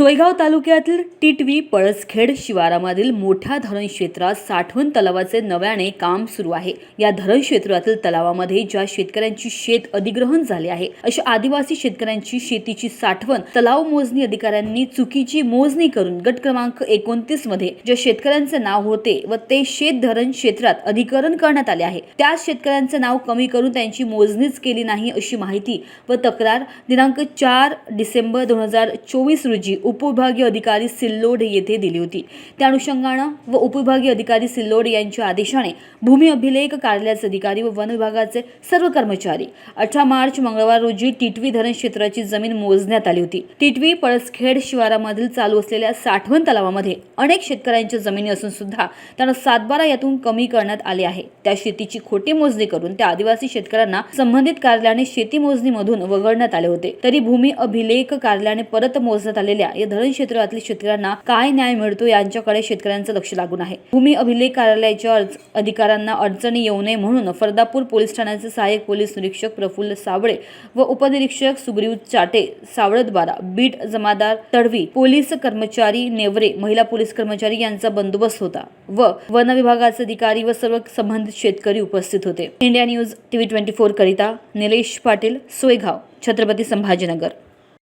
सोयगाव तालुक्यातील टिटवी पळसखेड शिवारामधील मोठ्या धरण क्षेत्रात साठवण तलावाचे नव्याने काम सुरू आहे. या धरण क्षेत्रातील तलावामध्ये ज्या शेतकऱ्यांची शेत अधिग्रहण झाले आहे अशा आदिवासी शेतकऱ्यांची शेतीची साठवण तलाव मोजणी अधिकाऱ्यांनी चुकीची मोजणी करून गट क्रमांक एकोणतीसमध्ये ज्या शेतकऱ्यांचे नाव होते व ते शेत धरण क्षेत्रात अधिकरण करण्यात आले आहे त्या शेतकऱ्यांचे नाव कमी करून त्यांची मोजणीच केली नाही अशी माहिती व तक्रार दिनांक चार डिसेंबर दोन हजार चोवीस रोजी उपविभागीय अधिकारी सिल्लोड येथे दिली होती. त्या अनुषंगानं व उपविभागीय अधिकारी सिल्लोड यांच्या आदेशाने भूमी अभिलेख कार्यालयाचे अधिकारी व वन विभागाचे सर्व कर्मचारी अठरा मार्च मंगळवार रोजी टिटवी धरण क्षेत्राची जमीन मोजण्यात आली होती. टिटवी पळसखेड शिवारामधील चालू असलेल्या साठवण तलावामध्ये अनेक शेतकऱ्यांच्या जमिनी असून सुद्धा त्यांना सातबारा यातून कमी करण्यात आले आहे. त्या शेतीची खोटी मोजणी करून त्या आदिवासी शेतकऱ्यांना संबंधित कार्यालयाने शेती मोजणीमधून वगळण्यात आले होते. तरी भूमी अभिलेख कार्यालयाने परत मोजण्यात आलेल्या या धरण क्षेत्रातील शेतकऱ्यांना काय न्याय मिळतो यांच्याकडे शेतकऱ्यांचं लक्ष लागून आहे. भूमी अभिलेख कार्यालयाच्या अधिकाऱ्यांना अडचणी येऊ नये म्हणून फरदापूर पोलीस ठाण्याचे सहाय्यक पोलीस निरीक्षक प्रफुल्ल सावळे व उपनिरीक्षक सुग्रीव चाटे सावळदबारा बीट जमादार तडवी पोलीस कर्मचारी नेवरे महिला पोलीस कर्मचारी यांचा बंदोबस्त होता व वन विभागाचे अधिकारी व सर्व संबंधित शेतकरी उपस्थित होते. India news TV twenty four करिता निलेश पाटील सोयगाव छत्रपती संभाजीनगर.